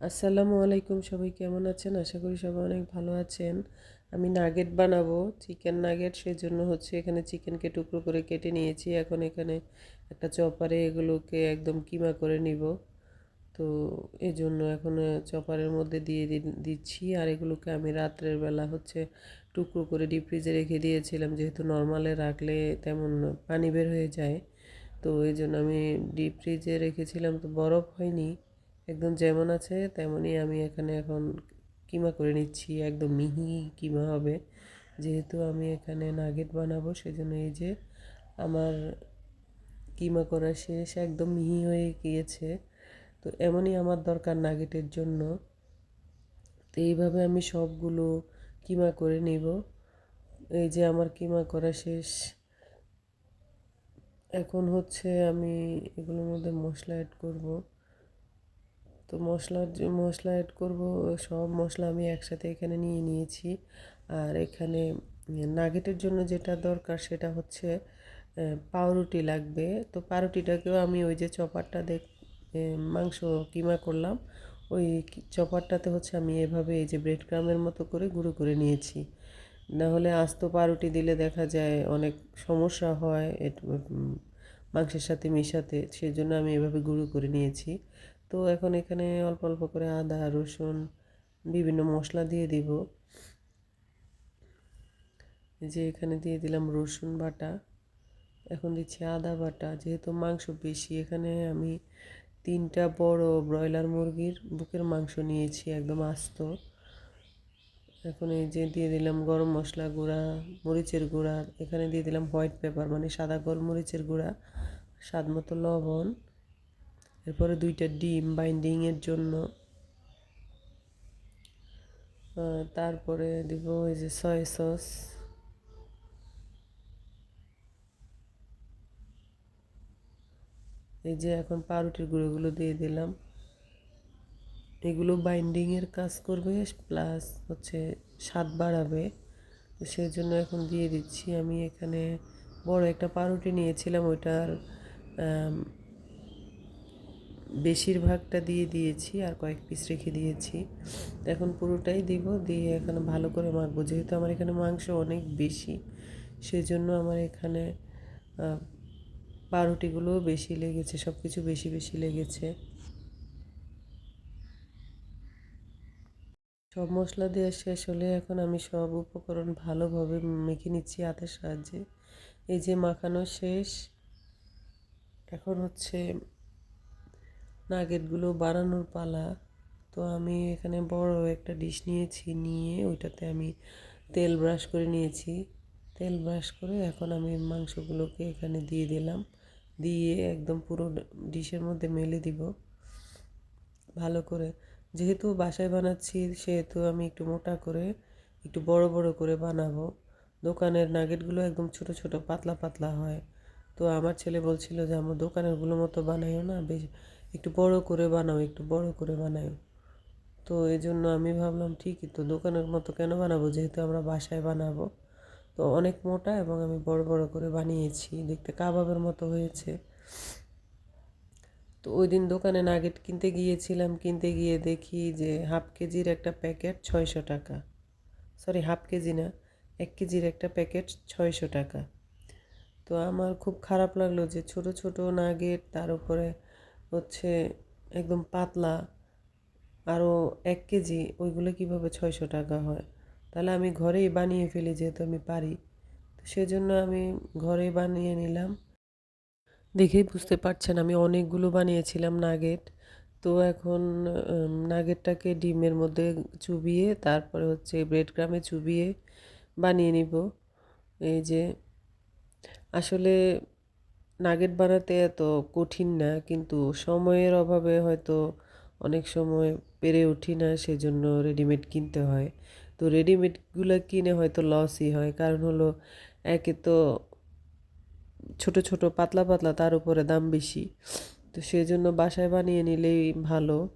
আসসালামু আলাইকুম, সবাই কেমন আছেন? আশা করি সবাই অনেক ভালো আছেন। আমি নাগেট বানাবো, চিকেন নাগেট। সেই জন্য হচ্ছে এখানে চিকেনকে টুকরো করে কেটে নিয়েছি। এখন এখানে একটা চপারে এগুলোকে একদম কিমা করে নিব। তো এই জন্য এখন চপারের মধ্যে দিয়ে দিচ্ছি। আর এগুলোকে আমি রাত্রের বেলা হচ্ছে টুকরো করে ডিপ ফ্রিজে রেখে দিয়েছিলাম। যেহেতু নর্মালে রাখলে তেমন পানি বের হয়ে যায়। তো এই জন্য আমি ডিপ ফ্রিজে রেখেছিলাম, তো বরফ হয়নি। একদম যেমন আছে, তেমনই আমি এখানে এখন কিমা করে নিচ্ছি, একদম মিহি কিমা হবে। যেহেতু আমি এখানে নাগেট বানাবো, সেজন্য এই যে আমার কিমা করা শেষ, একদম মিহি হয়ে গিয়েছে। তো এমনই আমার দরকার নাগেটের জন্য। তো এইভাবে আমি সবগুলো কিমা করে নিব। এই যে আমার কিমা করা শেষ। এখন হচ্ছে আমি এগুলোর মধ্যে মশলা অ্যাড করব। তো মশলার মশলা অ্যাড করব, সব মশলা আমি একসাথে এখানে নিয়ে নিয়েছি। আর এখানে নাগেটের জন্য যেটা দরকার সেটা হচ্ছে পাউরুটি লাগবে। তো পাউরুটিটাকেও আমি ওই যে চপারটা দেখ মাংস কিমা করলাম, ওই চপারটাতে হচ্ছে আমি এভাবে এই যে ব্রেড ক্রামের মতো করে গুঁড়ো করে নিয়েছি। না হলে আস্ত পাউরুটি দিলে দেখা যায় অনেক সমস্যা হয় মাংসের সাথে মিশাতে। সেই জন্য আমি এভাবে গুঁড়ো করে নিয়েছি। তো এখন এখানে অল্প অল্প করে আদা, রসুন, বিভিন্ন মশলা দিয়ে দিব। যে এখানে দিয়ে দিলাম রসুন বাটা। এখন দিচ্ছি আদা বাটা। যেহেতু মাংস বেশি, এখানে আমি তিনটা বড় ব্রয়লার মুরগির বুকের মাংস নিয়েছি, একদম আস্ত। এখন এই যে দিয়ে দিলাম গরম মশলা গুঁড়া, মরিচের গুঁড়া। এখানে দিয়ে দিলাম হোয়াইট পেপার মানে সাদা গোলমরিচের গুঁড়া, স্বাদ মতো লবণ। এরপরে দুইটা ডিম বাইন্ডিংয়ের জন্য। তারপরে দিব ওই যে সয় সস এই যে এখন পাউরুটির গুঁড়োগুলো দিয়ে দিলাম। এগুলো বাইন্ডিংয়ের কাজ করবে প্লাস হচ্ছে স্বাদ বাড়াবে। তো সেই জন্য এখন দিয়ে দিচ্ছি। আমি এখানে বড় একটা পাউরুটি নিয়েছিলাম, ওইটার বেশিরভাগটা দিয়ে দিয়েছি আর কয়েক পিস রেখে দিয়েছি। এখন পুরোটাই দিব, দিয়ে এখানে ভালো করে মাখবো। যেহেতু আমার এখানে মাংস অনেক বেশি সেই জন্য আমার এখানে পাউরুটিগুলোও বেশি লেগেছে সব কিছু বেশি বেশি লেগেছে। সব মশলা দেওয়া শেষ হলে এখন আমি সব উপকরণ ভালোভাবে মেখে নিচ্ছি হাতের সাহায্যে। এই যে মাখানো শেষ, এখন হচ্ছে নাগেটগুলো বানানোর পালা। তো আমি এখানে বড় একটা ডিশ নিয়েছি, নিয়ে ওইটাতে আমি তেল ব্রাশ করে নিয়েছি। তেল ব্রাশ করে এখন আমি মাংসগুলোকে এখানে দিয়ে দিলাম। দিয়ে একদম পুরো ডিশের মধ্যে মেলে দিব। ভালো করে। যেহেতু বাসায় বানাচ্ছি, সেহেতু আমি একটু মোটা করে, একটু বড় বড় করে বানাবো। দোকানের নাগেটগুলো একদম ছোট ছোট, পাতলা পাতলা হয়। তো আমার ছেলে বলছিল যে আমার দোকানেরগুলো মতো বানাইও না, বেশ একটু বড় করে বানাও, একটু বড় করে বানাও তো এই জন্য আমি ভাবলাম, ঠিকই তো দোকানের মতো কেন বানাবো? যেহেতু আমরা বাসায় বানাবো। তো অনেক মোটা এবং আমি বড় বড় করে বানিয়েছি। দেখতে কাবাবের মতো হয়েছে। তো ওই দিন দোকানে নাগেট কিনতে গিয়েছিলাম। কিনতে গিয়ে দেখি যে হাফ কেজির একটা প্যাকেট ছয়শো টাকা। সরি, হাফ কেজি না, এক কেজির একটা প্যাকেট ছয়শো টাকা। তো আমার খুব খারাপ লাগল যে ছোট ছোট নাগেট, তার উপরে হচ্ছে একদম পাতলা আরও এক কেজি, ওইগুলো কীভাবে ছয়শো টাকা হয়? তাহলে আমি ঘরেই বানিয়ে ফেলি যেহেতু আমি পারি। তো সেজন্য আমি ঘরেই বানিয়ে নিলাম। দেখেই বুঝতে পারছেন আমি অনেকগুলো বানিয়েছিলাম নাগেট। তো এখন নাগেটটাকে ডিমের মধ্যে চুবিয়ে, তারপরে হচ্ছে ব্রেড গ্রামে চুবিয়ে বানিয়ে নিব। এই যে, আসলে নাগেট বানাতে এত কঠিন না, কিন্তু সময়ের অভাবে হয়তো অনেক সময় পেরে উঠি না, সেজন্য রেডিমেড কিনতে হয়। তো রেডিমেডগুলো কিনে হয়তো লসই হয়। কারণ হলো একে তো ছোট ছোট, পাতলা পাতলা, তার উপরে দাম বেশি। তো সেই জন্য বাসায় বানিয়ে নিলেই ভালো।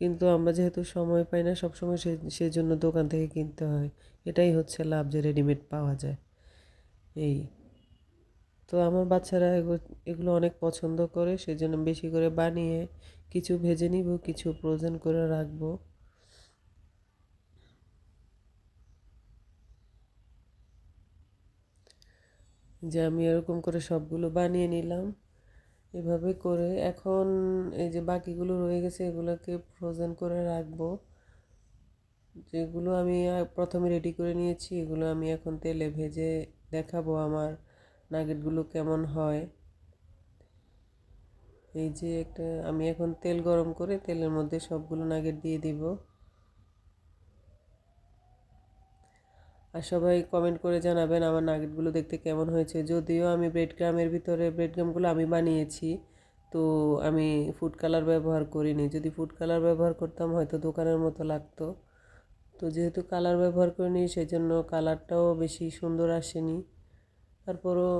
কিন্তু আমরা যেহেতু সময় পাই না, সবসময় সে, সেজন্য দোকান থেকে কিনতে হয়। এটাই হচ্ছে লাভ যে রেডিমেড পাওয়া যায়। এই। তো আমার বাচ্চারা এগু- এগুলো অনেক পছন্দ করে, সেজন্য বেশি করে বানিয়ে কিছু ভেজে নিব, কিছু ফ্রোজেন করে রাখব। যে আমি এরকম করে সবগুলো বানিয়ে নিলাম। এভাবে করে এখন এই যে বাকিগুলো রয়ে গেছে, এগুলোকে ফ্রোজেন করে রাখব। যেগুলো আমি প্রথমে রেডি করে নিয়েছি, এগুলো আমি এখন তেলে ভেজে দেখাবো আমার নাগেটগুলো কেমন হয়? এই যে একটা, আমি এখন তেল গরম করে তেলের মধ্যে সবগুলো নাগেট দিয়ে দিব। আর সবাই কমেন্ট করে জানাবেন আমার নাগেটগুলো দেখতে কেমন হয়েছে। যদিও আমি ব্রেড ক্রামের ভিতরে ব্রেড ক্রামগুলো আমি বানিয়েছি, তো আমি ফুড কালার ব্যবহার করিনি। যদি ফুড কালার ব্যবহার করতাম হয়তো দোকানের মতো লাগতো। তো যেহেতু কালার ব্যবহার করিনি সেই জন্য কালারটাও বেশি সুন্দর আসেনি। তারপরও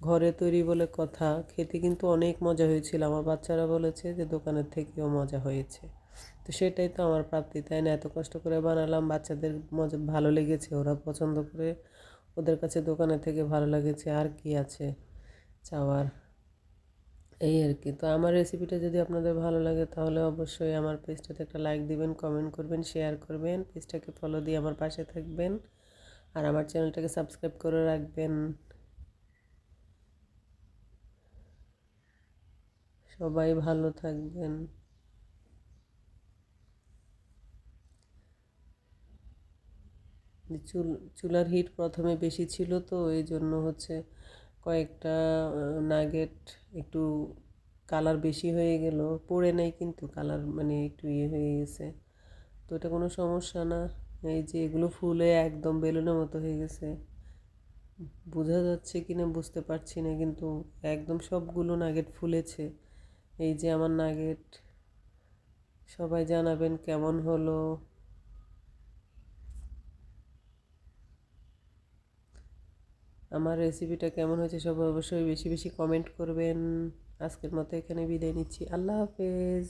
ঘরে তৈরি বলে কথা, খেতে কিন্তু অনেক মজা হয়েছিল। আমার বাচ্চারা বলেছে যে, দোকানের থেকেও মজা হয়েছে। তো সেটাই তো আমার প্রাপ্তি, তাই না? এত কষ্ট করে বানালাম, বাচ্চাদের মজা ভালো লেগেছে, ওরা পছন্দ করে ওদের কাছে দোকানের থেকে ভালো লেগেছে, আর কি আছে চাওয়ার? এই আর কি। তো আমার রেসিপিটা যদি আপনাদের ভালো লাগে, তাহলে অবশ্যই আমার পেজটাতে একটা লাইক দিবেন কমেন্ট করবেন শেয়ার করবেন পেজটাকে ফলো দিয়ে আমার পাশে থাকবেন। আর আমার চ্যানেলটাকে সাবস্ক্রাইব করে রাখবেন। সবাই ভালো থাকবেন। চুল, চুলার হিট প্রথমে বেশি ছিল তো, এই জন্য হচ্ছে কয়েকটা নাগেট একটু কালার বেশি হয়ে গেল। পড়ে নাই কিন্তু কালার মানে একটু ইয়ে হয়ে গেছে। তো এটা কোনো সমস্যা না। এই যে এগুলো ফুলে একদম বেলুনের মতো হয়ে গেছে। বোঝা যাচ্ছে কি না বুঝতে পারছি না, কিন্তু একদম সবগুলো নাগেট ফুলেছে। এই যে আমার নাগেট, সবাই জানাবেন কেমন হলো। আমার রেসিপিটা কেমন হয়েছে সবাই অবশ্যই বেশি বেশি কমেন্ট করবেন। আজকের মতো এখানে বিদায় নিচ্ছি। আল্লাহ হাফেজ।